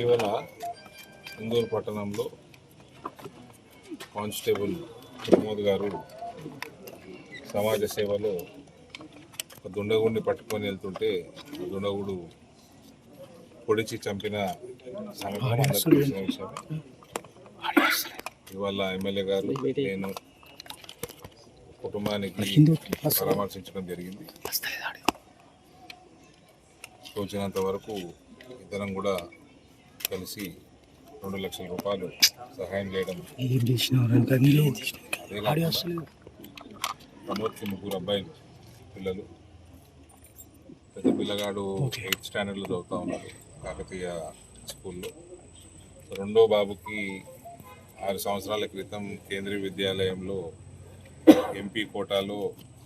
ఇటీవల ఇందూరు పట్టణంలో కానిస్టేబుల్ ప్రమోద్ గారు సమాజ సేవలో ఒక దుండగుడిని పట్టుకొని వెళ్తుంటే దుండగుడు పొడిచి చంపిన సంఘటన అందరికీ తెలిసిన విషయమే. ఇవాళ ఎమ్మెల్యే గారు నేను కుటుంబానికి పరామర్శించడం జరిగింది. తోచినంత వరకు ఇద్దరం కూడా కలిసి రెండు లక్షల రూపాయలు సహాయం చేయడం ప్రమోద్కి ముగ్గురు అబ్బాయిలు పిల్లలు. పెద్ద పిల్లగాడు ఎయిత్ స్టాండర్డ్లో చదువుతా ఉన్నాడు కాకతీయ స్కూల్లో. రెండో బాబుకి ఆరు సంవత్సరాల క్రితం కేంద్రీయ విద్యాలయంలో ఎంపీ కోటాలో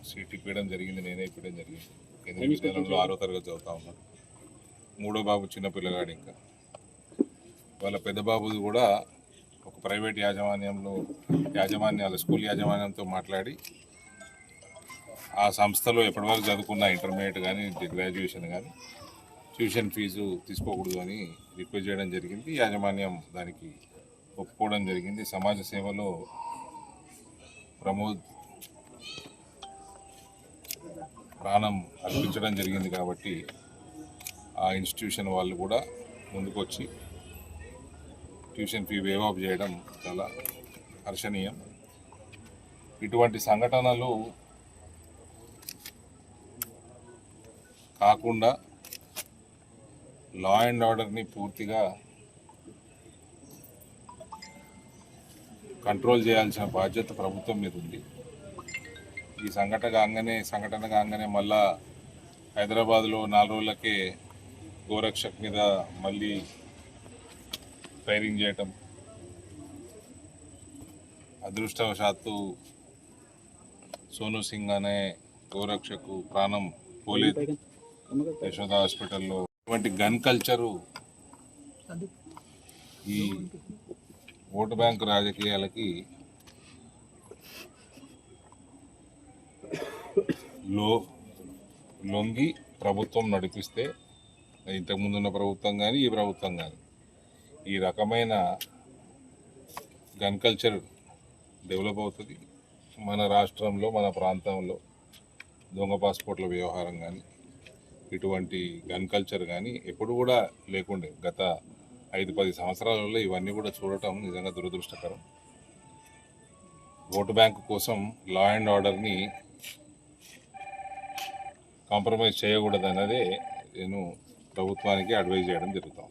సీట్ ఇప్పించడం జరిగింది నేనే ఇప్పించడం జరిగింది. కేంద్రీయ విద్యాలయంలో ఆరో తరగతి చదువుతా ఉన్నాడు. మూడో బాబు చిన్న పిల్లగాడు ఇంకా. వాళ్ళ పెద్ద బాబుది కూడా ఒక ప్రైవేట్ యాజమాన్యంలో యాజమాన్యాల స్కూల్ యాజమాన్యంతో మాట్లాడి ఆ సంస్థలో ఎప్పటివరకు చదువుకున్న ఇంటర్మీడియట్ కానీ గ్రాడ్యుయేషన్ కానీ ట్యూషన్ ఫీజు తీసుకోకూడదు అని రిక్వెస్ట్ చేయడం జరిగింది. యాజమాన్యం దానికి ఒప్పుకోవడం జరిగింది. సమాజ సేవలో ప్రమోద్ ప్రాణం అర్పించడం జరిగింది కాబట్టి ఆ ఇన్స్టిట్యూషన్ వాళ్ళు కూడా ముందుకొచ్చి ట్యూషన్ ఫీ వేవ్ ఆఫ్ చేయడం చాలా హర్షణీయం. ఇటువంటి సంఘటనలు కాకుండా లా అండ్ ఆర్డర్ని పూర్తిగా కంట్రోల్ చేయాల్సిన బాధ్యత ప్రభుత్వం మీద ఉంది. ఈ సంఘటన కాగానే సంఘటన కాగానే మళ్ళా హైదరాబాద్లో నాలుగు రోజులకే గోరక్షక్ మీద మళ్ళీ ఫైరింగ్ చేయటం అదృష్టవశాత్తు సోను సింగ్ అనే గోరక్షకు ప్రాణం పోలేదు. యశోద హాస్పిటల్లో ఇటువంటి గన్ కల్చరు ఈ ఓటు బ్యాంక్ రాజకీయాలకి లో లొంగి ప్రభుత్వం నడిపిస్తే ఇంతకుముందున్న ప్రభుత్వం కానీ ఈ ప్రభుత్వం కానీ ఈ రకమైన గన్ కల్చర్ డెవలప్ అవుతుంది. మన రాష్ట్రంలో మన ప్రాంతంలో దొంగ పాస్పోర్ట్ల వ్యవహారం కానీ ఇటువంటి గన్ కల్చర్ కానీ ఎప్పుడు కూడా లేకుండే. గత ఐదు పది సంవత్సరాలలో ఇవన్నీ కూడా చూడటం నిజంగా దురదృష్టకరం. ఓటు బ్యాంకు కోసం లా అండ్ ఆర్డర్ని కాంప్రమైజ్ చేయకూడదన్నదే నేను ప్రభుత్వానికి అడ్వైజ్ చేయడం జరుగుతాం